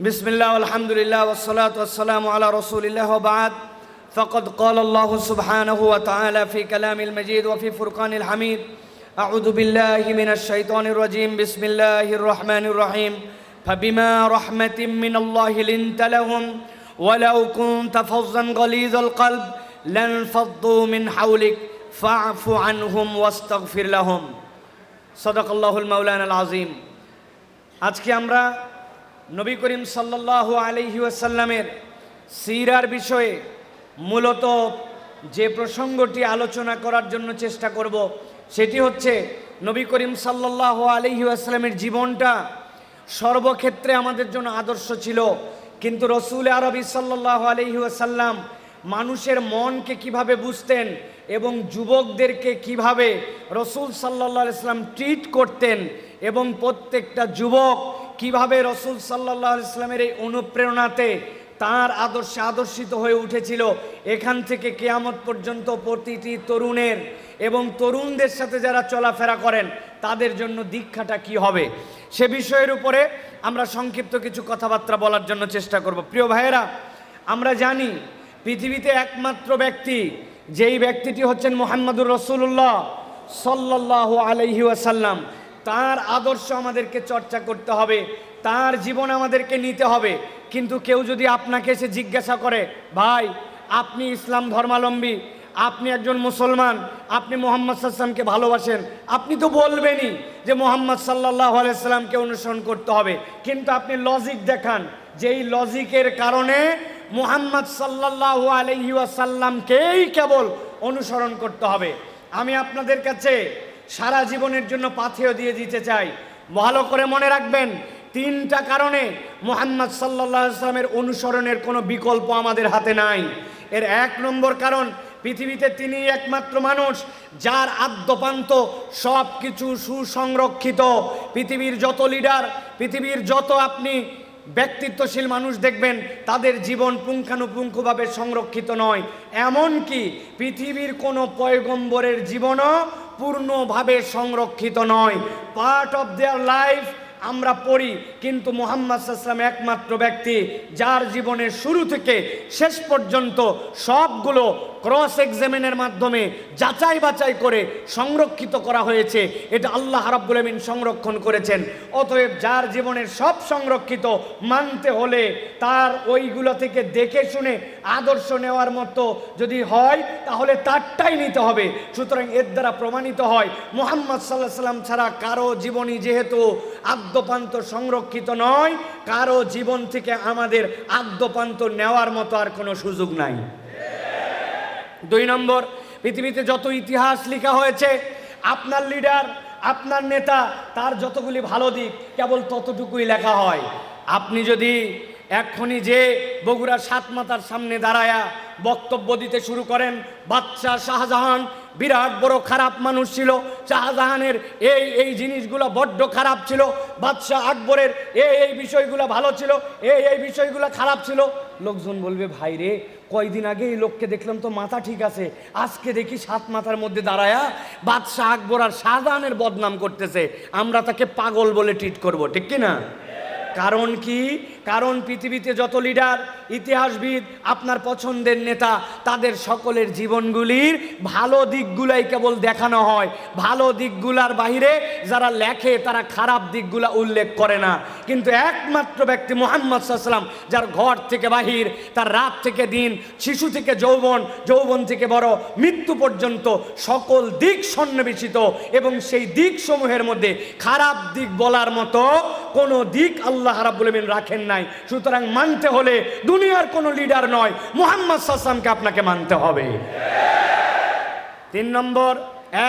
بسم الله والحمد لله والصلاة والسلام على رسول الله وبعد فقد قال الله سبحانه وتعالى في كلام المجيد وفي فرقان الحميد أعوذ بالله من الشيطان الرجيم بسم الله الرحمن الرحيم فبما رحمة من الله لنت لهم ولو كنت فظا غليظ القلب لانفضوا من حولك فاعف عنهم واستغفر لهم صدق الله المولانا العظيم আজকে আমরা নবী করিম সাল্লাহ আলহি ওয়াসাল্লামের সিরার বিষয়ে মূলত যে প্রসঙ্গটি আলোচনা করার জন্য চেষ্টা করব, সেটি হচ্ছে নবী করিম সাল্লাহ আলহি ওয়াসাল্লামের জীবনটা সর্বক্ষেত্রে আমাদের জন্য আদর্শ ছিল। কিন্তু রসুল আরবি সাল্লাহ আলহি ওয়াসাল্লাম মানুষের মনকে কীভাবে বুঝতেন এবং যুবকদেরকে কীভাবে রসুল সাল্লাহ ইসলাম ট্রিট করতেন এবং প্রত্যেকটা যুবক কীভাবে রসুল সাল্লাহ ইসলামের এই অনুপ্রেরণাতে তার আদর্শে আদর্শিত হয়ে উঠেছিল, এখান থেকে কেয়ামত পর্যন্ত প্রতিটি তরুণের এবং তরুণদের সাথে যারা চলাফেরা করেন, তাদের জন্য দীক্ষাটা কি হবে? সে বিষয়ের উপরে আমরা সংক্ষিপ্ত কিছু কথাবার্তা বলার জন্য চেষ্টা করব। প্রিয় ভাইয়েরা, আমরা জানি পৃথিবীতে একমাত্র ব্যক্তি, যেই ব্যক্তিটি হচ্ছেন মোহাম্মদুর রসুল্লাহ সাল্লাহ আলহি তার আদর্শ আমাদেরকে চর্চা করতে হবে, তার জীবন আমাদেরকে নিতে হবে। কিন্তু কেউ যদি আপনাকে এসে জিজ্ঞাসা করে, ভাই, আপনি ইসলাম ধর্মাবলম্বী, আপনি একজন মুসলমান, আপনি মোহাম্মদ সাল্লামকে ভালোবাসেন, আপনি তো বলবেনই যে মোহাম্মদ সাল্লাহ আলাইসাল্লামকে অনুসরণ করতে হবে। কিন্তু আপনি লজিক দেখান যেই লজিকের কারণে মুহাম্মদ সাল্লাহ আলহি আসাল্লামকেই কেবল অনুসরণ করতে হবে। আমি আপনাদের কাছে সারা জীবনের জন্য পাথেয় দিয়ে দিতে চাই। ভালো করে মনে রাখবেন, তিনটা কারণে মোহাম্মদ সাল্লাহ আসলামের অনুসরণের কোনো বিকল্প আমাদের হাতে নাই। এর এক নম্বর কারণ, পৃথিবীতে তিনি একমাত্র মানুষ যার আদ্যপান্ত সব কিছু সুসংরক্ষিত। পৃথিবীর যত লিডার পৃথিবীর যত আপনি ব্যক্তিত্বশীল মানুষ দেখবেন তাদের জীবন পুঙ্খানুপুঙ্খভাবে সংরক্ষিত নয়। এমন কি পৃথিবীর কোনো পয়গম্বরের জীবনও পূর্ণভাবে সংরক্ষিত নয়। পার্ট অফ দেয়ার লাইফ আমরা পড়ি, কিন্তু মোহাম্মদ সাল্লাম একমাত্র ব্যক্তি যার জীবনের শুরু থেকে শেষ পর্যন্ত সবগুলো ক্রস এক্সামিনের মাধ্যমে যাচাই বাছাই করে সংরক্ষিত করা হয়েছে। এটা আল্লাহ রাব্বুল আমিন সংরক্ষণ করেছেন। অতএব যার জীবনের সব সংরক্ষিত মানতে হলে তার ওইগুলো থেকে দেখে শুনে আদর্শ নেওয়ার মতো যদি হয়, তাহলে তারটাই নিতে হবে। সুতরাং এর দ্বারা প্রমাণিত হয়, মোহাম্মদ সাল্লাহ সাল্লাম ছাড়া কারও জীবনী যেহেতু আদ্যপান্ত সংরক্ষিত নয়, কারও জীবন থেকে আমাদের আদ্যপান্ত নেওয়ার মতো আর কোনো সুযোগ নাই। দুই নম্বর, পৃথিবীতে যত ইতিহাস লেখা হয়েছে, আপনার লিডার, আপনার নেতা, তার যতগুলি ভালো দিক, কেবল ততটুকুই লেখা হয়। আপনি যদি এক্ষুনি যে বগুড়া সাত মাতার সামনে দাঁড়ায়া বক্তব্য দিতে শুরু করেন। বাদশাহ শাহজাহান বিরাট বড় খারাপ মানুষ ছিল। শাহজাহানের এই এই জিনিসগুলো বড্ড খারাপ ছিল। বাদশাহ আকবরের এই এই বিষয়গুলো ভালো ছিল। এই এই বিষয়গুলো খারাপ ছিল। লোকজন বলবে, ভাই রে, কয়দিন আগে এই লোককে দেখলাম তো মাথা ঠিক আছে। আজকে দেখি সাত মাথার মধ্যে দাঁড়ায়া বাদশাহ আকবর আর শাহজাহানের বদনাম করতেছে। আমরা তাকে পাগল বলে ট্রিট করব, ঠিক কি না কারণ কি? কারণ পৃথিবীতে যত লিডার ইতিহাসবিদ, আপনার পছন্দের নেতা, তাদের সকলের জীবনগুলির ভালো দিকগুলাই কেবল দেখানো হয়। ভালো দিকগুলার বাহিরে যারা লেখে, তারা খারাপ দিকগুলা উল্লেখ করে না। কিন্তু একমাত্র ব্যক্তি মোহাম্মদ সাল্লাম যার ঘর থেকে বাহির, তার রাত থেকে দিন, শিশু থেকে যৌবন যৌবন থেকে বড়, মৃত্যু পর্যন্ত সকল দিক সন্নিবেশিত এবং সেই দিক সমূহের মধ্যে খারাপ দিক বলার মতো কোনো দিক আল্লাহ আমিন রাখেন নাই। সুতরাং মানতে হলে দুনিয়ার কোনো লিডার নয়। মোহাম্মদ সাসামকে আপনাকে মানতে হবে। তিন নম্বর,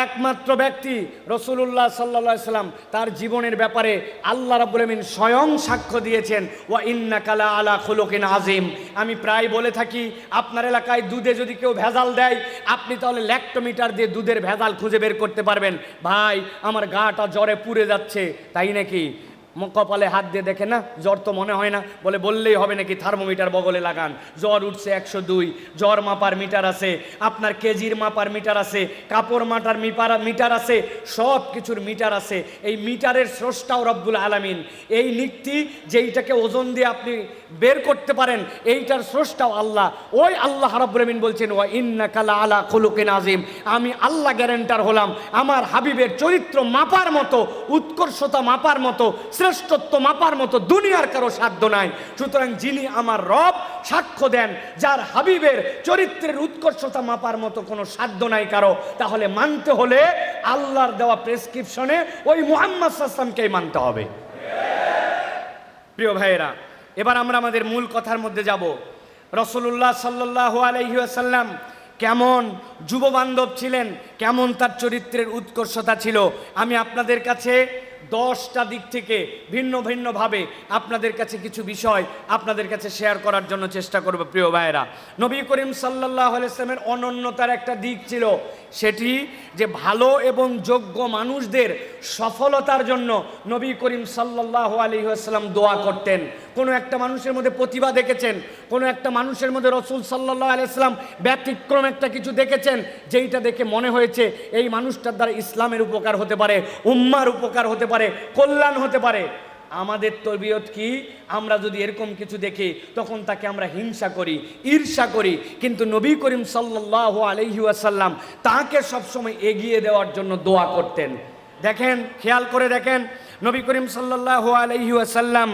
একমাত্র ব্যক্তি রসুল্লাহ সাল্লা সাল্লাম তার জীবনের ব্যাপারে আল্লাহ রাবুল স্বয়ং সাক্ষ্য দিয়েছেন, ওয়া ইন্না কালা আলা খুলুকিন আজিম আমি প্রায় বলে থাকি, আপনার এলাকায় দুধে যদি কেউ ভেজাল দেয়, আপনি তাহলে ল্যাক্টোমিটার দিয়ে দুধের ভেজাল খুঁজে বের করতে পারবেন। ভাই, আমার গাটা জ্বরে পুড়ে যাচ্ছে, তাই নাকি? কপালে হাত দিয়ে দেখে না, জ্বর তো মনে হয় না, বলে বললেই হবে নাকি থার্মোমিটার বগলে লাগান। জ্বর উঠছে একশো দুই, জ্বর মাপার মিটার আছে, আপনার কেজির মাপার মিটার আছে, কাপড় মাটার মিপার মিটার আছে, সব কিছুর মিটার আছে। এই মিটারের স্রষ্টাও রব্বুল আলামিন। এই নীতি যেইটাকে ওজন দিয়ে আপনি বের করতে পারেন, এইটার স্রষ্টাও আল্লাহ। ওই আল্লাহ রব্বুল বলছেন, ওয়া ইন্না কালা আলা খুলুকিন আজিম আমি আল্লাহ গ্যারেন্টার হলাম। আমার হাবিবের চরিত্র মাপার মতো, উৎকর্ষতা মাপার মতো শ্রেষ্ঠত্ব মাপার মতো দুনিয়ার কারও সাধ্য নাই। সুতরাং যিনি আমার রব, সাক্ষ্য দেন, যার হাবিবের চরিত্রের উৎকর্ষতা মাপার মতো কোনো সাধ্য নাই কারও, তাহলে মানতে হলে আল্লাহর দেওয়া প্রেসক্রিপশনে ওই মুহাম্মদ সাল্লামকেই মানতে হবে। প্রিয় ভাইয়েরা, এবার আমরা আমাদের মূল কথার মধ্যে যাব। রসুল্লাহ সাল্লাহ আলহিহাসাল্লাম কেমন যুব বান্ধব ছিলেন, কেমন তার চরিত্রের উৎকর্ষতা ছিল, আমি আপনাদের কাছে দশটা দিক থেকে ভিন্ন ভিন্নভাবে আপনাদের কাছে কিছু বিষয় আপনাদের কাছে শেয়ার করার জন্য চেষ্টা করব, প্রিয় ভাইয়েরা। নবী করিম সাল্লাহ আলাইসলামের অনন্যতার একটা দিক ছিল সেটি যে ভালো এবং যোগ্য মানুষদের সফলতার জন্য নবী করিম সাল্লাহ আলী আসসালাম দোয়া করতেন। কোনো একটা মানুষের মধ্যে প্রতিভা দেখেছেন, কোনো একটা মানুষের মধ্যে রসুল সাল্লাহ আলাইসলাম ব্যতিক্রম একটা কিছু দেখেছেন, যেইটা দেখে মনে হয়েছে এই মানুষটার দ্বারা ইসলামের উপকার হতে পারে, উম্মার উপকার হতে পারে। কল্যাণ হতে পারে। আমাদের তবিয়ত কি? আমরা যদি এরকম কিছু দেখি, তখন তাকে আমরা হিংসা করি, ঈর্ষা করি। কিন্তু নবী করিম সাল্লাহ আলহি আসাল্লাম তাকে সবসময় এগিয়ে দেওয়ার জন্য দোয়া করতেন। দেখেন, খেয়াল করে দেখেন নবী করিম সাল্লাহ আলহি আসাল্লাম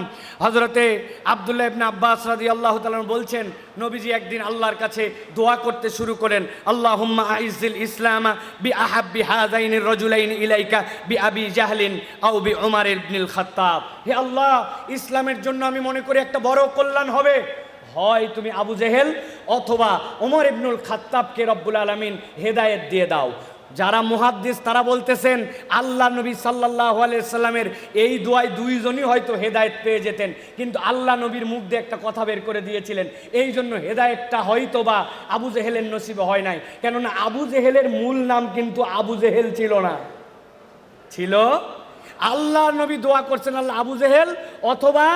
হজরতে আবদুল্লাহ ইবনে আব্বাস রাদি আল্লাহ তালন বলছেন, নবীজি একদিন আল্লাহর কাছে দোয়া করতে শুরু করেন আল্লাহ হুম্মা আইজুল ইসলাম বি আহাব্বি হাজাইনির রজুলাইন ইলাইকা বি আবি জাহলিন আও বি ওমার ইবনিল খাত্তাব। হে আল্লাহ, ইসলামের জন্য আমি মনে করি একটা বড় কল্যাণ হবে। হয় তুমি আবু জেহেল অথবা ওমর ইবনুল খাত্তাবকে রব্বুল আলমিন হেদায়েত দিয়ে দাও। যারা মুহাদ্দিস, তারা বলতেছেন, আল্লাহ নবী সাল্লাহ সাল্লামের এই দোয়ায় দুইজনই হয়তো হেদায়েত পেয়ে যেতেন। কিন্তু আল্লাহ নবীর মুখ দিয়ে একটা কথা বের করে দিয়েছিলেন, এই জন্য হেদায়েতটা হয়তো বা আবু জেহেলের নসিবে হয় নাই। কেননা আবু জেহেলের মূল নাম কিন্তু আবু জেহেল ছিল না। ছিল? আল্লাহ নবী দোয়া করছেন আল্লাহ আবু জেহেল, অথবা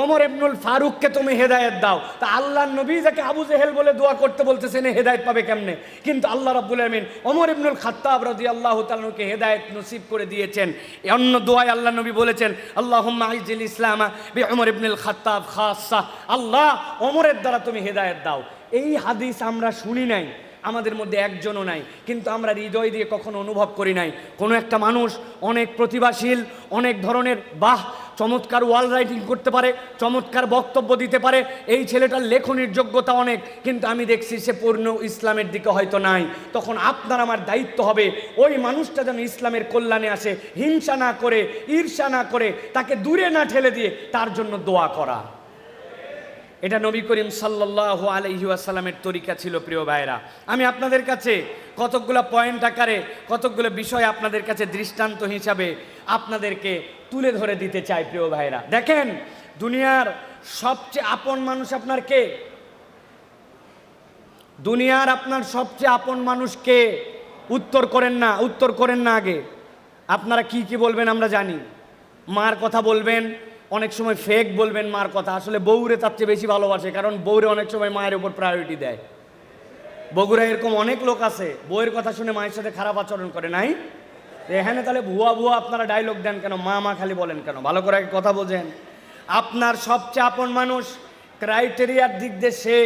ওমর ইবনুল ফারুককে তুমি হেদায়েত দাও। তা আল্লাহ নবী যাকে আবু জেহেল বলে দোয়া করতে বলতেছেন হেদায়েত পাবে কেমনে? কিন্তু আল্লাহ রাব্বুল আমিন ওমর ইবনুল খাত্তাব আল্লাহ তাআলাকে হেদায়েত নসিব করে দিয়েছেন। অন্য দোয়ায় আল্লাহ নবী বলেছেন, আল্লাহুম্মা আইজিল ইসলাম বি ওমর ইবনুল খাত্তাব খাসসা। আল্লাহ ওমরের দ্বারা তুমি হেদায়েত দাও। এই হাদিস আমরা শুনি নাই। আমাদের মধ্যে একজনও নাই। কিন্তু আমরা হৃদয় দিয়ে কখনো অনুভব করি নাই। কোনো একটা মানুষ অনেক প্রতিভাশীল, অনেক ধরনের, বাহ, চমৎকার ওয়াল রাইটিং করতে পারে, চমৎকার বক্তব্য দিতে পারে। এই ছেলেটার লেখনের যোগ্যতা অনেক, কিন্তু আমি দেখছি সে পূর্ণ ইসলামের দিকে হয়তো নাই। তখন আপনার আমার দায়িত্ব হবে, ওই মানুষটা যেন ইসলামের কল্যাণে আসে, হিংসা না করে, ঈর্ষা না করে, তাকে দূরে না ঠেলে দিয়ে তার জন্য দোয়া করা। এটা নবী করিম সাল্লাহ আলহি আসাল্লামের তরিকা ছিল, প্রিয় ভাইরা আমি আপনাদের কাছে কতকগুলো পয়েন্ট আকারে, কতকগুলো বিষয় আপনাদের কাছে দৃষ্টান্ত হিসাবে আপনাদেরকে তুলে ধরে দিতে চাই, প্রিয় ভাইরা দেখেন, দুনিয়ার সবচেয়ে আপন মানুষ আপনার কে? দুনিয়ার আপনার সবচেয়ে আপন মানুষ কে? উত্তর করেন না, উত্তর করেন না আগে। আপনারা কি কি বলবেন আমরা জানি। মার কথা বলবেন অনেক সময় ফেক বলবেন মার কথা। আসলে বউরে তার চেয়ে বেশি ভালোবাসে, কারণ বউরে অনেক সময় মায়ের উপর প্রায়োরিটি দেয়। বগুড়া এরকম অনেক লোক আছে, বউয়ের কথা শুনে মায়ের সাথে খারাপ আচরণ করে, নাই? এখানে তাহলে ভুয়া ভুয়া আপনারা ডায়লগ দেন কেন? মা মা খালি বলেন কেন? ভালো করে কথা বোঝেন। আপনার সবচেয়ে আপন মানুষ ক্রাইটেরিয়ার দিক দিয়ে সে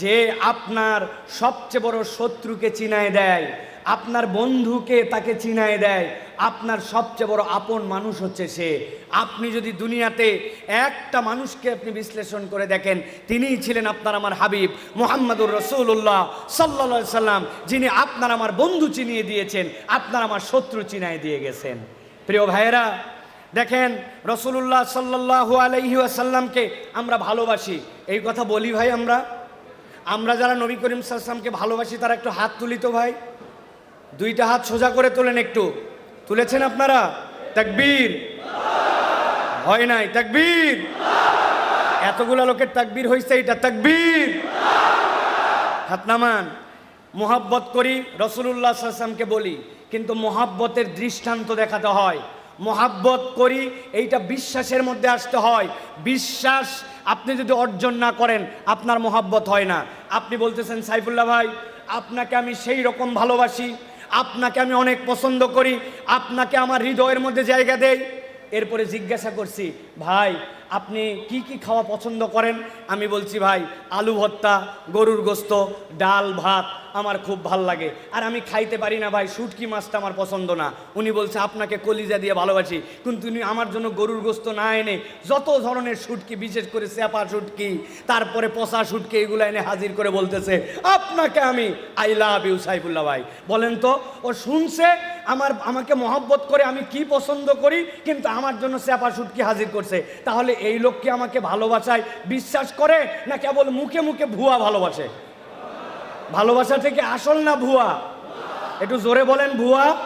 যে আপনার সবচেয়ে বড় শত্রুকে চিনায় দেয়, আপনার বন্ধুকে তাকে চিনায় দেয় আপনার সবচেয়ে বড় আপন মানুষ হচ্ছে সে। আপনি যদি দুনিয়াতে একটা মানুষকে আপনি বিশ্লেষণ করে দেখেন, তিনিই ছিলেন আপনার আমার হাবিব মোহাম্মদুর রসুল্লাহ সাল্লা সাল্লাম, যিনি আপনার আমার বন্ধু চিনিয়ে দিয়েছেন, আপনার আমার শত্রু চিনায় দিয়ে গেছেন। প্রিয় ভাইয়েরা, দেখেন রসুল্লাহ সাল্লাহ আলহি আসাল্লামকে আমরা ভালোবাসি। এই কথা বলি ভাই আমরা। আমরা যারা নবী করিম সাল্লামকে ভালোবাসি, তারা একটু হাত তুলি তো ভাই। দুইটা হাত সোজা করে তোলেন একটু। তুলেছেন আপনারা? তাকবীর। হয় নাই। তাকবীর। এতগুলা লোকের তাকবীর হয়েছে এটা তাকবীর। হাত নামান। মোহাব্বত করি রসুল্লাহ সাল্লামকে বলি, কিন্তু মোহাব্বতের দৃষ্টান্ত দেখাতে হয়। মোহাব্বত করি, এইটা বিশ্বাসের মধ্যে আসতে হয়। বিশ্বাস আপনি যদি অর্জন না করেন, আপনার মোহাব্বত হয় না। আপনি বলতেছেন, সাইফুল্লাহ ভাই, আপনাকে আমি সেই রকম ভালোবাসি আপনাকে আমি অনেক পছন্দ করি, আপনাকে আমার হৃদয়ের মধ্যে জায়গা দেই। এরপরে জিজ্ঞাসা করছি, ভাই, আপনি কি কি খাওয়া পছন্দ করেন? আমি বলছি, ভাই, আলু ভর্তা, গরুর গোস্ত, ডাল, ভাত। আমার খুব ভালো লাগে। আর আমি খাইতে পারি না ভাই, শুটকি মাছটা আমার পছন্দ না। উনি বলছে, আপনাকে কলিজা দিয়ে ভালোবাসি। কিন্তু উনি আমার জন্য গরুর গোস্ত না এনে যত ধরনের শুটকি, বিশেষ করে স্যাপা শুটকি, তারপরে পচা শুটকি, এগুলো এনে হাজির করে বলতেছে, আপনাকে আমি আই লাভ ইউ সাইফুল্লাহ ভাই। বলেন তো, ও শুনছে, আমার, আমাকে মহব্বত করে আমি কি পছন্দ করি, কিন্তু আমার জন্য স্যাপা শুটকি হাজির করছে। তাহলে এই লোককে আমাকে ভালোবাসায় বিশ্বাস করে, না কেবল মুখে মুখে ভুয়া ভালোবাসে? ভালোবাসা থেকে আসল না ভুয়া? একটু জোরে বলেন, ভুয়া?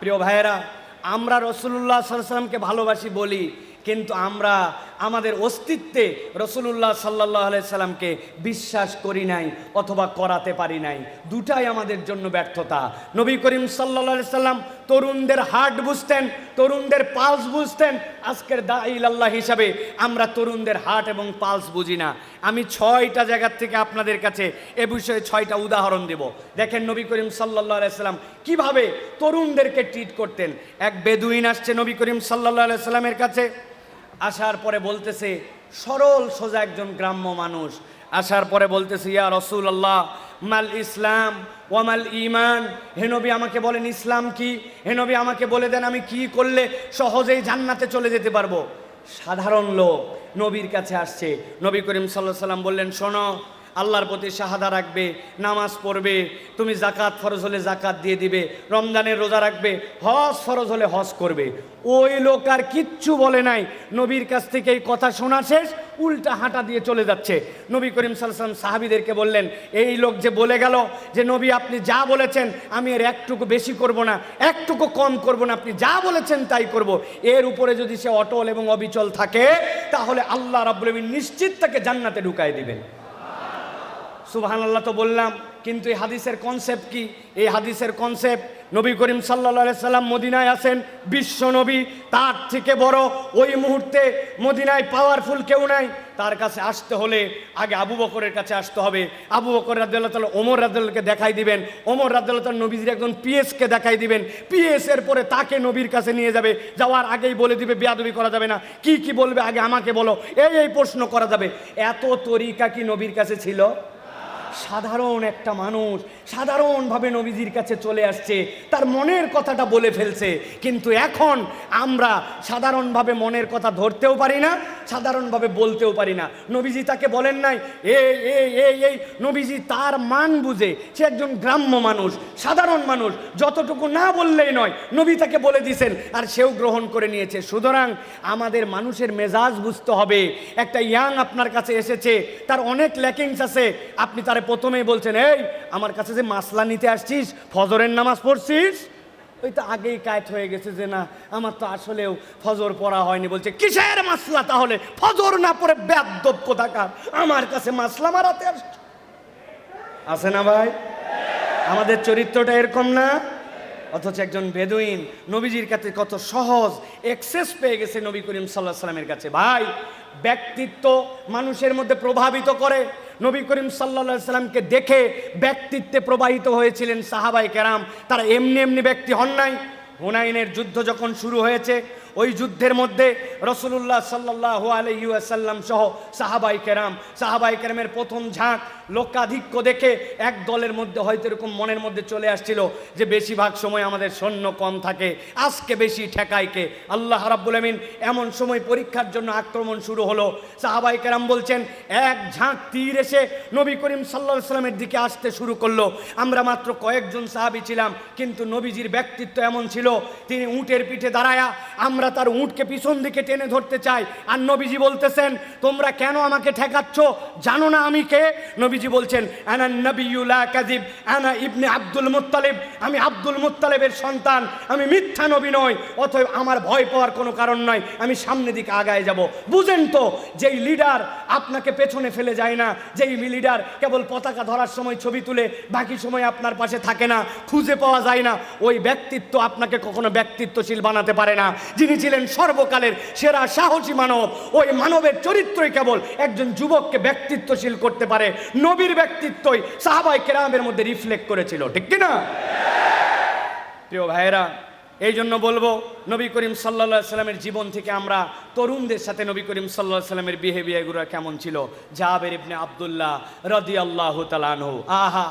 প্রিয় ভাইয়েরা, আমরা রসুল্লাহ সাল্লামকে ভালোবাসি, বলি। কিন্তু আমরা আমাদের অস্তিত্বে রসুল্লাহ সাল্লাহ সাল্লামকে বিশ্বাস করি নাই অথবা করাতে পারি নাই। দুটাই আমাদের জন্য ব্যর্থতা। নবী করিম সাল্লা সাল্লাম তরুণদের হার্ট বুঝতেন, তরুণদের পালস বুঝতেন, আজকের দাইল আল্লাহ হিসাবে আমরা তরুণদের হার্ট এবং পালস বুঝি না। আমি ছয়টা জায়গার থেকে আপনাদের কাছে এ বিষয়ে ছয়টা উদাহরণ দেব। দেখেন নবী করিম সাল্লাহ সাল্লাম কীভাবে তরুণদেরকে ট্রিট করতেন। এক বেদুইন আসছে নবী করিম সাল্লাহ সাল্লামের কাছে। আসার পরে বলতেছে, সরল সোজা একজন গ্রাম্য মানুষ। আসার পরে বলতেছে, ইয়া রসুল আল্লাহ মাল ইসলাম ওয়ামাল ইমান হেনবি আমাকে বলেন ইসলাম কি? হেনবি আমাকে বলে দেন আমি কি করলে সহজেই জান্নাতে চলে যেতে পারব? সাধারণ লোক নবীর কাছে আসছে। নবী করিম সাল্লাহ সাল্লাম বললেন, শোনো আল্লাহর প্রতি শাহাদা রাখবে, নামাজ পড়বে, তুমি জাকাত ফরজ হলে জাকাত দিয়ে দিবে, রমজানের রোজা রাখবে, হজ ফরজ হলে হজ করবে। ওই লোক আর কিচ্ছু বলে নাই। নবীর কাছ থেকে এই কথা শোনা শেষ, উল্টা হাঁটা দিয়ে চলে যাচ্ছে। নবী করিম সাল্লাম সাহাবিদেরকে বললেন, এই লোক যে বলে গেল যে, নবী আপনি যা বলেছেন, আমি এর একটুকু বেশি করব না, একটুকু কম করব না, আপনি যা বলেছেন তাই করব। এর উপরে যদি সে অটল এবং অবিচল থাকে, তাহলে আল্লাহ আলামিন নিশ্চিত তাকে জান্নাতে ঢুকায় দিবেন। সুবহান আল্লাহ তো বললাম, কিন্তু এই হাদিসের কনসেপ্ট কি? এই হাদিসের কনসেপ্ট নবী করিম সাল্লা সাল্লাম মদিনায় আসেন বিশ্ব নবী, তার থেকে বড় ওই মুহূর্তে মদিনায় পাওয়ারফুল কেউ নাই। তার কাছে আসতে হলে আগে আবু বকরের কাছে আসতে হবে। আবু বকর রাজ্লাহ তাল ওমর রাজ্লাহকে দেখাই দিবেন। ওমর রাজ্লাহ তাল নবীজির একজন পিএসকে দেখাই দিবেন। পিএস এর পরে তাকে নবীর কাছে নিয়ে যাবে। যাওয়ার আগেই বলে দিবে, বেয়াদবি করা যাবে না। কি কি বলবে আগে আমাকে বলো। এই এই প্রশ্ন করা যাবে। এত তরিকা কি নবীর কাছে ছিল? সাধারণ একটা মানুষ, সাধারণভাবে নবীজির কাছে চলে আসছে, তার মনের কথাটা বলে ফেলছে। কিন্তু এখন আমরা সাধারণভাবে মনের কথা ধরতেও পারি না, সাধারণভাবে বলতেও পারি না। নবীজি তাকে বলেন নাই এই এই এই এই নবীজি তার মান বুঝে, সে একজন গ্রাম্য মানুষ, সাধারণ মানুষ, যতটুকু না বললেই নয়, নবী তাকে বলে দিছেন, আর সেও গ্রহণ করে নিয়েছে। সুতরাং আমাদের মানুষের মেজাজ বুঝতে হবে। একটা ইয়াং আপনার কাছে এসেছে, তার অনেক ল্যাকিংস আছে, আপনি তারে প্রথমেই বলছেন, এই, আমার কাছে যে মাসলা নিতে আসছিস, ফজরের নামাজ পড়ছিস? ওই তো আগেই কায়ত হয়ে গেছে যে, না, আমার তো আসলেও ফজর পড়া হয়নি। বলছে, কিসের মাসলা তাহলে? ফজর না পড়ে ব্যাদ্যব কোথাকার? আমার কাছে মাসলা মারাতে আসছে। আছে না ভাই? আমাদের চরিত্রটা এরকম না? অথচ একজন বেদুইন, নবীজির কাছে কত সহজ এক্সেস পেয়ে গেছে নবী করিম সাল্লাহ সাল্লামের কাছে। ভাই, ব্যক্তিত্ব মানুষের মধ্যে প্রভাবিত করে। নবী করিম সাল্লা সাল্লামকে দেখে ব্যক্তিত্বে প্রবাহিত হয়েছিলেন সাহাবাই কেরাম। তারা এমনি এমনি ব্যক্তি হন নাই। হুনাইনের যুদ্ধ যখন শুরু হয়েছে, ওই যুদ্ধের মধ্যে রসুল্লাহ সাল্লাহ আলহিউসাল্লাম সহ সাহাবাই কেরাম সাহাবাই কেরামের প্রথম ঝাঁক লোকাধিক্য দেখে এক দলের মধ্যে হয়তো এরকম মনের মধ্যে চলে আসছিল যে বেশিরভাগ সময় আমাদের সৈন্য কম থাকে, আজকে বেশি ঠেকাইকে আল্লাহ রাব্বুল আমিন এমন সময় পরীক্ষার জন্য আক্রমণ শুরু হলো। সাহাবাই কেরাম বলছেন, এক ঝাঁক তীর এসে নবী করিম সাল্লাহ সাল্লামের দিকে আসতে শুরু করল। আমরা মাত্র কয়েকজন সাহাবি ছিলাম, কিন্তু নবীজির ব্যক্তিত্ব এমন ছিল, তিনি উটের পিঠে দাঁড়ায়া আমরা তার উঁটকে পিছন দিকে টেনে ধরতে চাই। আর নবীজি বলতেছেন, তোমরা কেন আমাকে ঠেকাচ্ছ? জানো না আমি কে? নবী নবীজি বলছেন, আনা নবিউলা কাজিব আনা ইবনে আব্দুল মুত্তালিব। আমি আব্দুল মুত্তালিবের সন্তান, আমি মিথ্যা নবী নই, অতএব আমার ভয় পাওয়ার কোনো কারণ নয় আমি সামনে দিকে আগায় যাব। বুঝেন তো, যেই লিডার আপনাকে পেছনে ফেলে যায় না, যেই লিডার কেবল পতাকা ধরার সময় ছবি তুলে, বাকি সময় আপনার পাশে থাকে না, খুঁজে পাওয়া যায় না, ওই ব্যক্তিত্ব আপনাকে কখনো ব্যক্তিত্বশীল বানাতে পারে না। যিনি ছিলেন সর্বকালের সেরা সাহসী মানব, ওই মানবের চরিত্রই কেবল একজন যুবককে ব্যক্তিত্বশীল করতে পারে। নবীর ব্যক্তিত্বই সাহাবাই কেরামের মধ্যে রিফ্লেক্ট করেছিল, ঠিক কি না প্রিয় ভাইয়েরা, এই জন্য বলব, নবী করিম সাল্লা সাল্লামের জীবন থেকে আমরা তরুণদের সাথে নবী করিম সাল্লাহ সাল্লামের বিহেভিয়ারগুলো কেমন ছিল? জাবের ইবনে আবদুল্লাহ রদি আল্লাহ তালানহু আহা,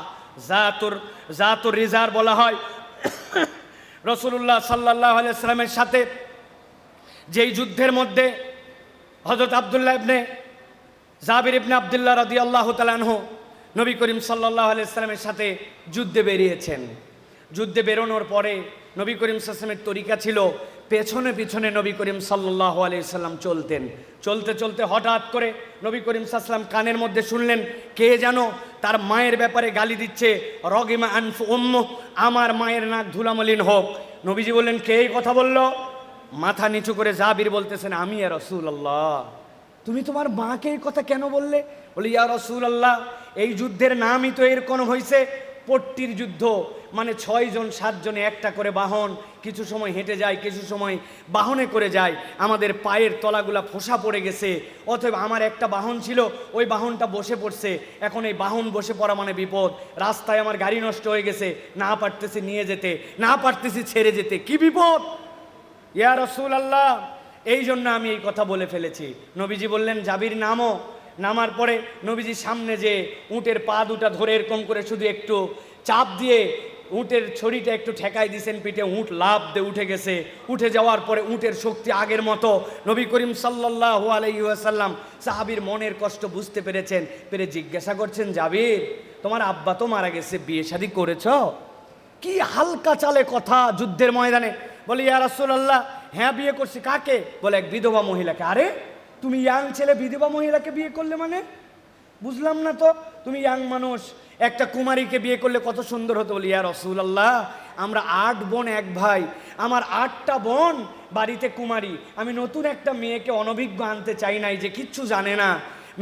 জাতুর জাতুর রিজার বলা হয়। রসুল্লাহ সাল্লাহ সাল্লামের সাথে যেই যুদ্ধের মধ্যে হজরত আবদুল্লাহ ইবনে জাবির ইবনে আবদুল্লাহ রদি আল্লাহ তালানহ নবী করিম সাল্লাহ আলাইস্লামের সাথে যুদ্ধে বেরিয়েছেন। যুদ্ধে বেরোনোর পরে নবী করিম সাল্লামের তরিকা ছিল পেছনে পিছনে নবী করিম সাল্লাহ আলাইসাল্লাম চলতেন। চলতে চলতে হঠাৎ করে নবী করিম সাল্লাম কানের মধ্যে শুনলেন, কে যেন তার মায়ের ব্যাপারে গালি দিচ্ছে, রগিমা আনফ ওম্ম আমার মায়ের নাক ধুলামলিন হোক। নবীজি বললেন, কে এই কথা বলল? মাথা নিচু করে জাবির বলতেছেন, আমি আর রসুল আল্লাহ। তুমি তোমার মাকে এই কথা কেন বললে? বলে, ইয়া রসুল আল্লাহ এই যুদ্ধের নামই তো এরকম হয়েছে পট্টির যুদ্ধ। মানে ছয়জন সাতজনে একটা করে বাহন, কিছু সময় হেঁটে যায়, কিছু সময় বাহনে করে যায়। আমাদের পায়ের তলাগুলা ফোসা পড়ে গেছে। অতএব আমার একটা বাহন ছিল, ওই বাহনটা বসে পড়ছে। এখন এই বাহন বসে পড়া মানে বিপদ। রাস্তায় আমার গাড়ি নষ্ট হয়ে গেছে, না পারতেছি নিয়ে যেতে, না পারতেছি ছেড়ে যেতে। কি বিপদ? ইয়া রসুল আল্লাহ এই জন্য আমি এই কথা বলে ফেলেছি। নবীজি বললেন, জাবির নামও নামার পরে নবীজি সামনে যে উটের পা দুটা ধরে এরকম করে শুধু একটু চাপ দিয়ে উটের ছড়িটা একটু ঠেকাই দিয়েছেন পিঠে, উট লাভ দিয়ে উঠে গেছে। উঠে যাওয়ার পরে উটের শক্তি আগের মতো। নবী করিম সাল্লাহ আলাইসাল্লাম সাহাবির মনের কষ্ট বুঝতে পেরেছেন, পেরে জিজ্ঞাসা করছেন, জাবির, তোমার আব্বা তো মারা গেছে, বিয়ে শাদী করেছ? কি হালকা চালে কথা যুদ্ধের ময়দানে। বলে, ইয়া রাসূলুল্লাহ হ্যাঁ বিয়ে করছি কাকে? বলে এক বিধবা মহিলাকে। আরে, তুমি ইয়াং ছেলে, বিধবা মহিলাকে বিয়ে করলে মানে? বুঝলাম না তো। তুমি ইয়াং মানুষ, একটা কুমারীকে বিয়ে করলে কত সুন্দর হতো। বলি ইয়ার রসুল আল্লাহ আমরা আট বোন, এক ভাই। আমার আটটা বোন বাড়িতে কুমারী। আমি নতুন একটা মেয়েকে অনভিজ্ঞ আনতে চাই নাই যে কিচ্ছু জানে না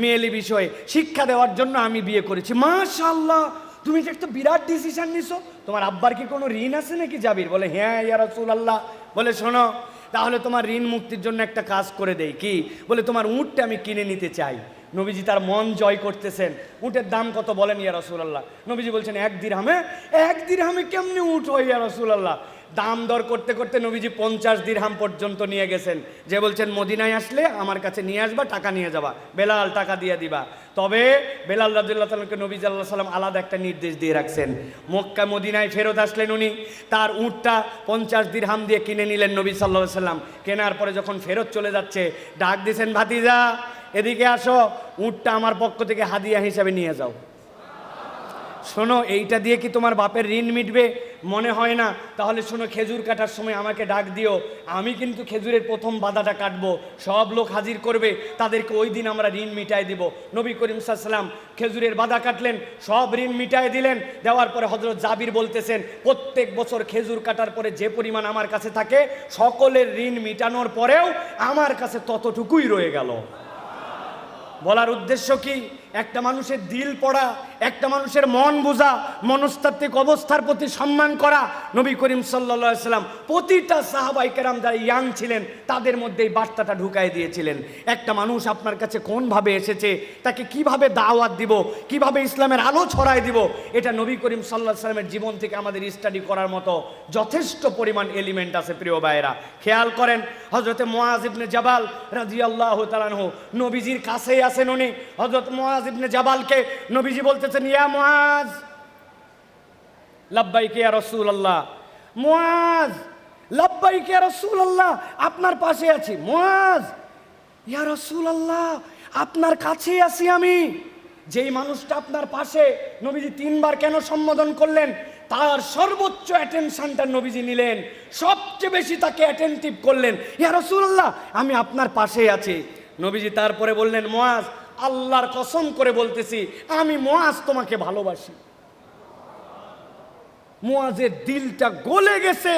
মেয়েলি বিষয়ে। শিক্ষা দেওয়ার জন্য আমি বিয়ে করেছি। মাশাল্লাহ তুমি যে একটা বিরাট ডিসিশন নিছো। তোমার আব্বার কি কোনো ঋণ আছে নাকি যাবির বলে হ্যাঁ ইয়া রসুল আল্লাহ বলে, শোনো তাহলে তোমার ঋণ মুক্তির জন্য একটা কাজ করে দেই। কি? বলে, তোমার উঁটটা আমি কিনে নিতে চাই। নবীজি তার মন জয় করতেছেন। উঁটের দাম কত বলেন ইয়া রসুল্লাহ নবীজি বলছেন, এক দিরহামে এক দিরহামে কেমনি উঁট হয় ইয়া রসুল্লাহ দাম দর করতে করতে নবীজি পঞ্চাশ দিরহাম পর্যন্ত নিয়ে গেছেন। যে বলছেন, মদিনায় আসলে আমার কাছে নিয়ে আসবা, টাকা নিয়ে যাবা। বেলাল, টাকা দিয়ে দিবা। তবে বেলাল রাজুল্লাহ তালকে নবী আল্লাহ সাল্লাম আলাদা একটা নির্দেশ দিয়ে রাখছেন। মক্কা, মদিনায় ফেরত আসলেন উনি। তার উঁটটা পঞ্চাশ দিরহাম দিয়ে কিনে নিলেন নবী সাল্লাহ সাল্লাম কেনার পরে যখন ফেরত চলে যাচ্ছে, ডাক দিয়েছেন ভাতিজা, এদিকে আসো, উঁটটা আমার পক্ষ থেকে হাদিয়া হিসাবে নিয়ে যাও। শোনো, এইটা দিয়ে কি তোমার বাপের ঋণ মিটবে? মনে হয় না। তাহলে শোনো, খেজুর কাটার সময় আমাকে ডাক দিও। আমি কিন্তু খেজুরের প্রথম বাধাটা কাটবো। সব লোক হাজির করবে, তাদেরকে ওই দিন আমরা ঋণ মিটাই দিব। নবী করিম সাল্লাম খেজুরের বাধা কাটলেন, সব ঋণ মিটাই দিলেন। দেওয়ার পরে হজরত জাবির বলতেছেন, প্রত্যেক বছর খেজুর কাটার পরে যে পরিমাণ আমার কাছে থাকে, সকলের ঋণ মিটানোর পরেও আমার কাছে ততটুকুই রয়ে গেল। বলার উদ্দেশ্য কি? একটা মানুষের দিল পড়া, একটা মানুষের মন বোঝা, মনস্তাত্ত্বিক অবস্থার প্রতি সম্মান করা নবী করিম সাল্লা সাল্লাম। প্রতিটা সাহাবাই কেরাম যারা ইয়াং ছিলেন, তাদের মধ্যে এই বার্তাটা ঢুকাই দিয়েছিলেন। একটা মানুষ আপনার কাছে কোনভাবে এসেছে, তাকে কীভাবে দাওয়াত দিব, কীভাবে ইসলামের আলো ছড়াই দিব, এটা নবী করিম সাল্লাহ সাল্লামের জীবন থেকে আমাদের স্টাডি করার মতো যথেষ্ট পরিমাণ এলিমেন্ট আছে প্রিয় ভাইয়েরা। খেয়াল করেন হজরতে মোয়াজ ইবনে জাবাল রাজি আল্লাহ তালানহ নবীজির কাছেই আছেন উনি। হজরত মোয়াজ ইবনে জাবালকে নবীজি বলতেছেন, ইয়া মোয়াজ লাব্বাইকে ইয়া রসুল আল্লাহ মোয়াজ লাব্বাইকে ইয়া রসুল আল্লাহ আপনার পাশে আছি। মোয়াজ ইয়া রসুল আল্লাহ আপনার কাছেই আছি আমি। যেই মানুষটা আপনার পাশে নবীজি তিনবার কেন সম্বোধন করলেন, তার সর্বোচ্চ অ্যাটেনশনটা নবীজি নিলেন, সবচেয়ে বেশি তাকে অ্যাটেন্টিভ করলেন। ইয়া রসুল্লাহ আমি আপনার পাশেই আছি। নবীজি তারপরে বললেন মোয়াজ আল্লাহর কসম করে বলতেছি, আমি মোয়াজ তোমাকে ভালোবাসি। মোয়াজের দিলটা গলে গেছে,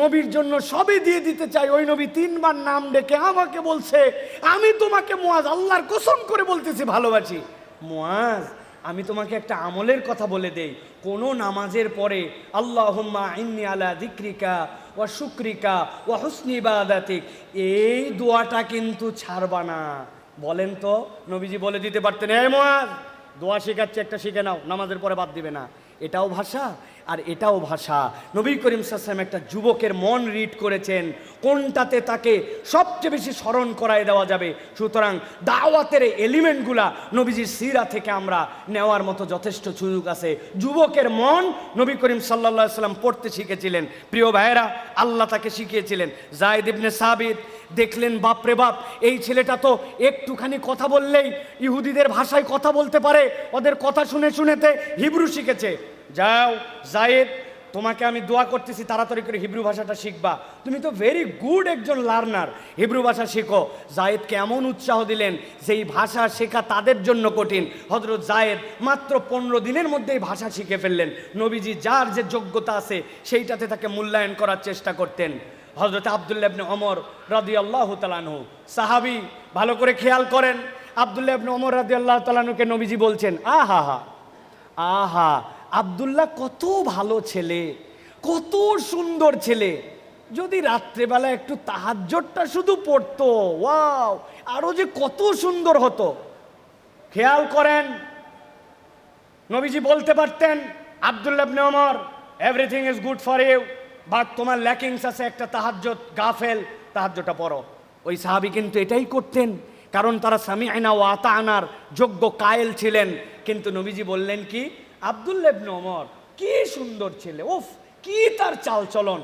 নবীর জন্য সবই দিয়ে দিতে চাই। ওই নবী তিনবার নাম ডেকে আমাকে বলছে, আমি তোমাকে মোয়াজ আল্লাহর কসম করে বলতেছি ভালোবাসি। মোয়াজ আমি তোমাকে একটা আমলের কথা বলে দেই। কোনো নামাজের পরে, আল্লাহুম্মা ইন্নি আলা দিক্রিকা ও শুক্রিকা ও হুসনি এই দোয়াটা কিন্তু ছাড়বা না। বলেন তো, নবীজি বলে দিতে পারতেন এ মোয়াজ দোয়া শেখাচ্ছে, একটা শিখে নাও, নামাজের পরে বাদ দিবে না। এটাও ভাষা আর এটাও ভাষা। নবী করিম সাল্লাম একটা যুবকের মন রিড করেছেন, কোনটাতে তাকে সবচেয়ে বেশি স্মরণ করায় দেওয়া যাবে? সুতরাং দাওয়াতের এলিমেন্টগুলা নবীজির সিরা থেকে আমরা নেওয়ার মতো যথেষ্ট সুযোগ আছে। যুবকের মন নবী করিম সাল্লা সাল্লাম পড়তে শিখেছিলেন। প্রিয় ভাইয়েরা, আল্লাহ তাকে শিখিয়েছিলেন। জায়দ ইবনে সাবিদ দেখলেন বাপরে বাপ, এই ছেলেটা তো একটুখানি কথা বললেই ইহুদিদের ভাষায় কথা বলতে পারে, ওদের কথা শুনে শুনেতে হিব্রু শিখেছে। যাও, জায়েদ, তোমাকে আমি দোয়া করতেছি, তাড়াতাড়ি করে হিব্রু ভাষাটা শিখবা। তুমি তো ভেরি গুড একজন লার্নার হিব্রু ভাষা শিখো। জায়েদকে এমন উৎসাহ দিলেন যেই ভাষা শেখা তাদের জন্য কঠিন। হজরত জায়েদ মাত্র পনেরো দিনের মধ্যেই ভাষা শিখে ফেললেন। নবীজি যার যে যোগ্যতা আছে, সেইটাতে তাকে মূল্যায়ন করার চেষ্টা করতেন। হজরত আবদুল্লাহ ইবনে অমর রাদি আল্লাহ তালানহু সাহাবি, ভালো করে খেয়াল করেন। আবদুল্লাহ অমর রাদি আল্লাহ তালানুকে নবীজি বলছেন, আহা হা আহা আবদুল্লাহ কত ভালো ছেলে, কত সুন্দর ছেলে। যদি রাত্রেবেলা একটু তাহাজ্জরটা শুধু পড়তো, ওয়াও, আরও যে কত সুন্দর হতো। খেয়াল করেন, নবীজি বলতে পারতেন, আবদুল্লাহ ইবনে Omar everything is good for you but তোমার ল্যাকিংস আছে একটা তাহাজ্জত গাফেল তাহাজ্জটা পড়ো। ওই সাহাবি কিন্তু এটাই করতেন, কারণ তারা সামি আইনা ও আতা আনার যোগ্য কায়েল ছিলেন। কিন্তু নবীজি বললেন কি আবদুল্লাহ অমর কি সুন্দর ছেলে ওফ কি তার চাল চলন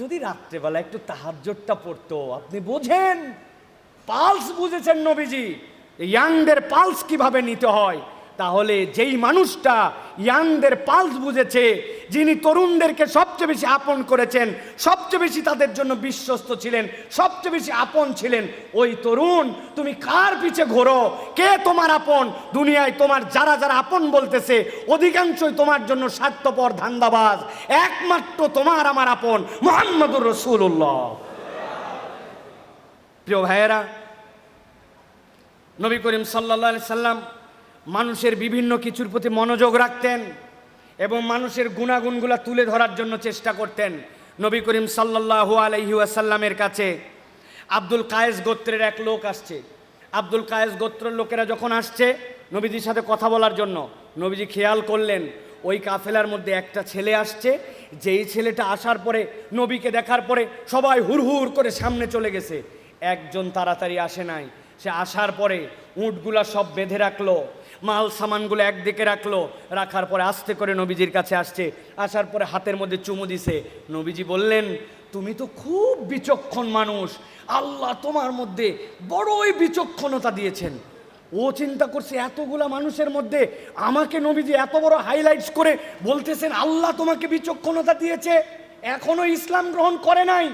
যদি রাত্রেবেলা একটু তাহাজ্জতটা পড়তো, আপনি বোঝেন। পালস বুঝেছেন নবীজি, ইয়াংদের পালস কীভাবে নিতে হয়? তাহলে যেই মানুষটা ইয়াংদের পালস বুঝেছে, যিনি তরুণদেরকে সবচেয়ে বেশি আপন করেছেন, সবচেয়ে বেশি তাদের জন্য বিশ্বস্ত ছিলেন, সবচেয়ে বেশি আপন ছিলেন, ওই তরুণ, তুমি কার পিছে ঘোরো? কে তোমার আপন? দুনিয়ায় তোমার যারা যারা আপন বলতেছে, অধিকাংশই তোমার জন্য স্বার্থপর ধান্দাবাজ। একমাত্র তোমার আমার আপন, মোহাম্মদুর রসুল্লাহ প্রিয় ভাইয়েরা, নবী করিম সাল্লা সাল্লাম মানুষের বিভিন্ন কিছুর প্রতি মনোযোগ রাখতেন এবং মানুষের গুণাগুণগুলা তুলে ধরার জন্য চেষ্টা করতেন। নবী করিম সাল্লাহ আলহি আসাল্লামের কাছে আব্দুল কায়েস গোত্রের এক লোক আসছে। আব্দুল কায়েস গোত্রের লোকেরা যখন আসছে নবীজির সাথে কথা বলার জন্য, নবীজি খেয়াল করলেন ওই কাফেলার মধ্যে একটা ছেলে আসছে। যেই ছেলেটা আসার পরে, নবীকে দেখার পরে সবাই হুড়হুড় করে সামনে চলে গেছে। একজন তাড়াতাড়ি আসে নাই সে আসার পরে উঁটগুলা সব বেঁধে রাখল, মাল সামানগুলো একদিকে রাখল, রাখার পরে আস্তে করে নবীজির কাছে আসছে। আসার পরে হাতের মধ্যে চুমু দিছে। নবীজি বললেন, তুমি তো খুব বিচক্ষণ মানুষ। আল্লাহ তোমার মধ্যে বড়ই বিচক্ষণতা দিয়েছেন। ও চিন্তা করছে, এতগুলা মানুষের মধ্যে আমাকে নবীজি এত বড় হাইলাইটস করে বলতেছেন, আল্লাহ তোমাকে বিচক্ষণতা দিয়েছে। এখনও ইসলাম গ্রহণ করে নাই।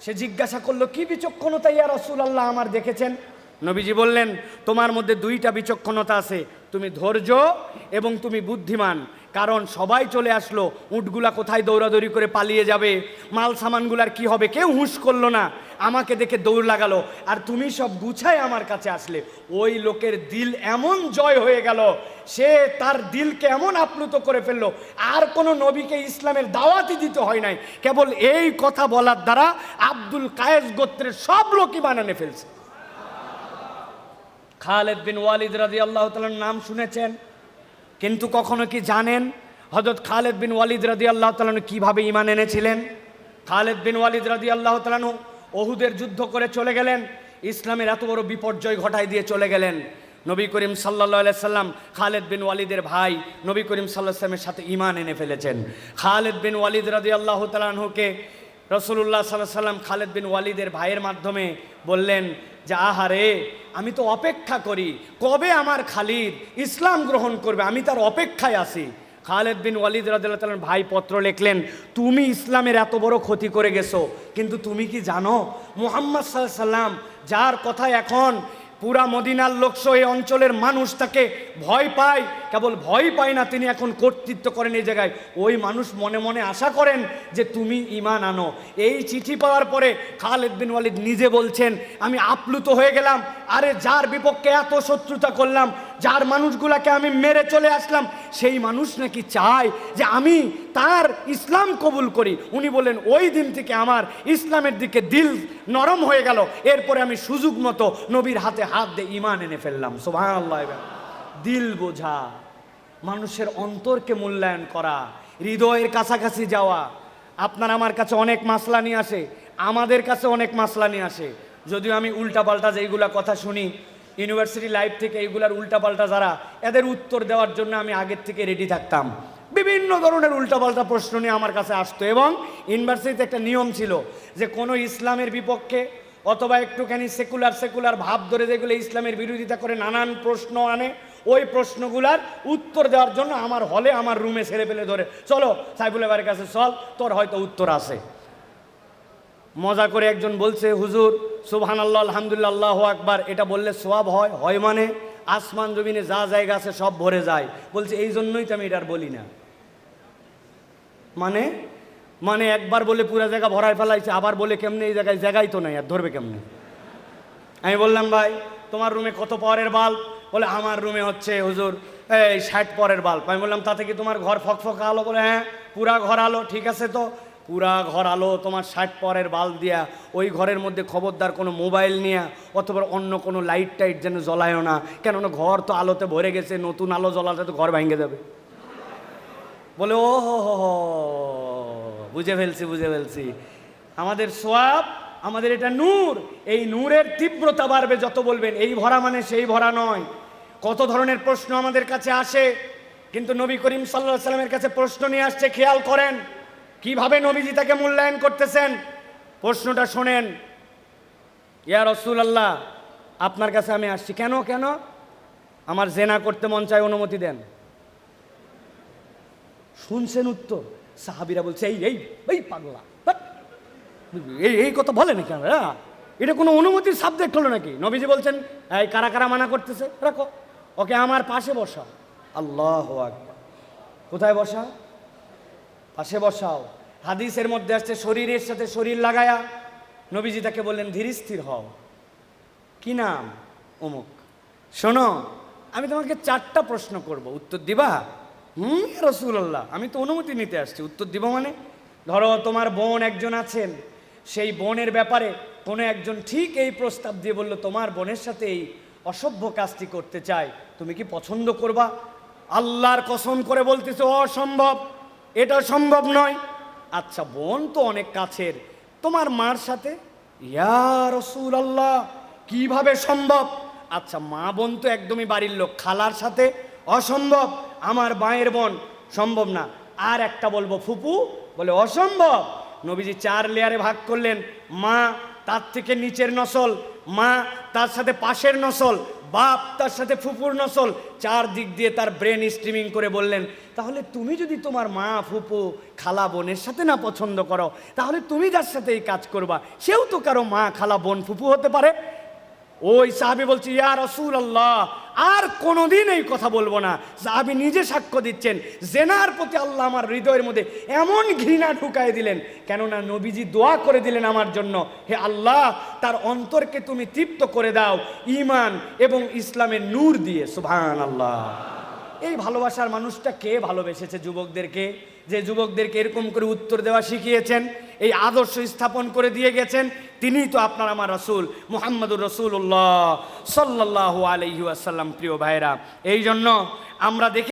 সে জিজ্ঞাসা করল, কি বিচক্ষণতা ইয়া রসুল আল্লাহ আমার দেখেছেন? নবীজি বললেন, তোমার মধ্যে দুইটা বিচক্ষণতা আছে। তুমি ধৈর্য এবং তুমি বুদ্ধিমান। কারণ সবাই চলে আসলো, উটগুলা কোথায় দৌড়াদৌড়ি করে পালিয়ে যাবে? মাল সামানগুলার কি হবে? কেউ হুঁশ করল না। আমাকে দেখে দৌড় লাগালো। আর তুমি সব গুছায় আমার কাছে আসলে। ওই লোকের দিল এমন জয় হয়ে গেল, সে তার দিলকে এমন আপ্লুত করে ফেলল। আর কোনো নবীকে ইসলামের দাওয়াতি দিতে হয় নাই। কেবল এই কথা বলার দ্বারা আব্দুল কায়েস গোত্রের সব লোকই বানানে ফেলছে। খালেদ বিন ওয়ালিদ রাজি আল্লাহ নাম শুনেছেন? কিন্তু কখনো কি জানেন হজরত খালেদ বিন ওয়ালিদ রাদি আল্লাহ তালানু কীভাবে ইমান এনেছিলেন? খালেদ বিন ওয়ালিদ রাদি আল্লাহ তালানু ওহুদের যুদ্ধ করে চলে গেলেন, ইসলামের এত বড় বিপর্যয় ঘটায় দিয়ে চলে গেলেন। নবী করিম সাল্লা সাল্লাম খালেদ বিন ওয়ালিদের ভাই নবী করিম সাল্লাহ সাল্লামের সাথে ইমান এনে ফেলেছেন। খালেদ বিন ওয়ালিদ রাদি আল্লাহ তালাহুকে রসুল্লাহ সাল্লাহ সাল্লাম খালেদ বিন ওয়ালিদের ভাইয়ের মাধ্যমে বললেন যে আহারে আমি তো অপেক্ষা করি, কবে আমার খালিদ ইসলাম গ্রহণ করবে? আমি তার অপেক্ষায় আছি। খালেদ বিন ওয়ালিদ রাদিল্লাহ ভাই পত্র লিখলেন, তুমি ইসলামের এত বড় ক্ষতি করে গেছো, কিন্তু তুমি কি জানো, মুহাম্মদ সাল্লাম যার কথা এখন পুরা মদিনার লোকস এই অঞ্চলের মানুষ তাকে ভয় পায়। কেবল ভয় পায় না, তিনি এখন কর্তৃত্ব করেন এই জায়গায়। ওই মানুষ মনে মনে আশা করেন যে তুমি ইমান আনো। এই চিঠি পাওয়ার পরে খালেদ বিন ওয়ালিদ নিজে বলছেন, আমি আপ্লুত হয়ে গেলাম। আরে যার বিপক্ষে এত শত্রুতা করলাম যার মানুষগুলাকে আমি মেরে চলে আসলাম, সেই মানুষ নাকি চায় যে আমি তার ইসলাম কবুল করি। উনি বলেন, ওই দিন থেকে আমার ইসলামের দিকে দিল নরম হয়ে গেল। এরপরে আমি সুযোগ মতো নবীর হাতে হাত দিয়ে ইমান এনে ফেললাম। সোভান আল্লাহ দিল বোঝা, মানুষের অন্তরকে মূল্যায়ন করা, হৃদয়ের কাছাকাছি যাওয়া। আপনার আমার কাছে অনেক মাসলা নিয়ে আসে, আমাদের কাছে অনেক মাসলা নিয়ে আসে। যদিও আমি উল্টাপাল্টা যেইগুলা কথা শুনি ইউনিভার্সিটি লাইফ থেকে এইগুলার উল্টাপাল্টা যারা, এদের উত্তর দেওয়ার জন্য আমি আগের থেকে রেডি থাকতাম। বিভিন্ন ধরনের উল্টাপাল্টা প্রশ্ন নিয়ে আমার কাছে আসতো এবং ইউনিভার্সিটিতে একটা নিয়ম ছিল যে কোনো ইসলামের বিপক্ষে অথবা একটুখানি সেকুলার সেকুলার ভাব ধরে যেগুলো ইসলামের বিরোধিতা করে নানান প্রশ্ন আনে, ওই প্রশ্নগুলার উত্তর দেওয়ার জন্য আমার হলে আমার রুমে ছেড়ে ফেলে ধরে, চলো সাইফুল এবারের কাছে চল, তোর হয়তো উত্তর আছে। মজা করে একজন বলছে, হুজুর সুবহান আল্লাহ আলহামদুলিল্লাহ, আকবার। এটা বললে সোয়াব হয় হয় মানে আসমান, জমিনে যা জায়গা আছে সব ভরে যায়। বলছে, এই জন্যই তো আমি এটা আর বলি না। মানে মানে একবার বলে পুরো জায়গা ভরায় ফেলাইছে, আবার বলে কেমনে এই জায়গায়, জায়গাই তো নাই, আর ধরবে কেমনে? আমি বললাম, ভাই, তোমার রুমে কত পাওয়ারের বাল্ব? বলে, আমার রুমে হচ্ছে, হুজুর, এই ষাট পরের বাল্ব। আমি বললাম, তাতে কি তোমার ঘর ফকফকা আলো বলে হ্যাঁ পুরা ঘর আলো, ঠিক আছে তো? পুরা ঘর আলো তোমার ষাট পরের বাল্ব দিয়া, ওই ঘরের মধ্যে খবরদার কোনো মোবাইল নিয়ে, অথবা অন্য কোনো লাইট টাইট যেন জ্বলায়ও না। কেননা ঘর তো আলোতে ভরে গেছে, নতুন আলো জ্বলাতে তো ঘর ভেঙে যাবে। বলে ও হো হো, বুঝে ফেলছি বুঝে ফেলছি। আমাদের সোয়াব, আমাদের এটা নূর। এই নূরের তীব্রতা বাড়বে, যত বলবেন, এই ভরা মানে সেই ভরা নয়। কত ধরনের প্রশ্ন আমাদের কাছে আসে, কিন্তু নবী করিম সাল্লাহ সাল্লামের কাছে প্রশ্ন নিয়ে আসছে, খেয়াল করেন। কীভাবে নবীজি তাকে মূল্যায়ন করতেছেন? প্রশ্নটা শোনেন। ইয়া রসুল আল্লাহ আপনার কাছে আমি আসছি। কেন কেন? আমার জেনা করতে মন চায়, অনুমতি দেন। শুনছেন উত্তর? সাহাবিরা বলছে, এই এই এই পাগলা। ধ্যাৎ। এই এই কথা বলে নাকি হ্যাঁ? এটা কোনো অনুমতির সাবজেক্ট হলো নাকি? নবীজি বলছেন, এই, কারা কারা মানা করতেছে? রাখো। ওকে আমার পাশে বসা আল্লাহ কোথায় বসা পাশে বসাও। হাদিসের মধ্যে আসছে, শরীরের সাথে শরীর লাগায়া নবীজি তাকে বললেন ধীর স্থির হও। কি নাম? অমুক। শোনো, আমি তোমাকে চারটা প্রশ্ন করব। উত্তর দিবা? হুম রসুল্লাহ আমি তো অনুমতি নিতে আসছি। উত্তর দিব মানে? ধরো, তোমার বোন একজন আছেন, সেই বোনের ব্যাপারে কোনো একজন ঠিক এই প্রস্তাব দিয়ে বলল, তোমার বোনের সাথে এই অসভ্য কাজটি করতে চায় তুমি কি পছন্দ করবা? আল্লাহর কসম করে বলতেছো, অসম্ভব। এটা সম্ভব নয়। আচ্ছা বোন তো অনেক কাছের। তোমার মার সাথে? ইয়া রসুল আল্লাহ কীভাবে সম্ভব? আচ্ছা মা বোন তো একদমই বাড়ির লোক। খালার সাথে অসম্ভব। আমার মায়ের বোন, সম্ভব না। আর একটা বলব, ফুপু, বলে, অসম্ভব। নবীজি চার লেয়ারে ভাগ করলেন। মা তার থেকে নিচের নসল, মা তার সাথে পাশের নসল বাপ তার সাথে ফুপুর নসল চার দিক দিয়ে তার ব্রেন স্ট্রিমিং করে বললেন, তাহলে তুমি যদি তোমার মা, ফুপু, খালা বোনের সাথে না পছন্দ করো, তাহলে তুমি যার সাথে এই কাজ করবা? সেও তো কারও মা, খালা, বোন, ফুপু হতে পারে। ওই সাহাবি বলছে, ইয়া রসুল আল্লাহ আর কোনোদিন এই কথা বলব না। সাহাবি নিজে সাক্ষ্য দিচ্ছেন, জেনার প্রতি আল্লাহ আমার হৃদয়ের মধ্যে এমন ঘৃণা ঢুকায় দিলেন, কেননা নবীজি দোয়া করে দিলেন আমার জন্য, হে আল্লাহ, তার অন্তরকে তুমি তৃপ্ত করে দাও ইমান এবং ইসলামের নূর দিয়ে। সুবহান আল্লাহ এই ভালোবাসার মানুষটা কে ভালোবেসেছে যুবকদেরকে? যে যুবকদেরকে এরকম করে উত্তর দেওয়া শিখিয়েছেন এই আদর্শ স্থাপন করে দিয়ে গেছেন তিনিই তো আপনার আমার রসুল, মোহাম্মদুর রসুল্লাহ সাল্লাহ আলহি আসাল্লাম প্রিয় ভাইরা এই জন্য আমরা দেখি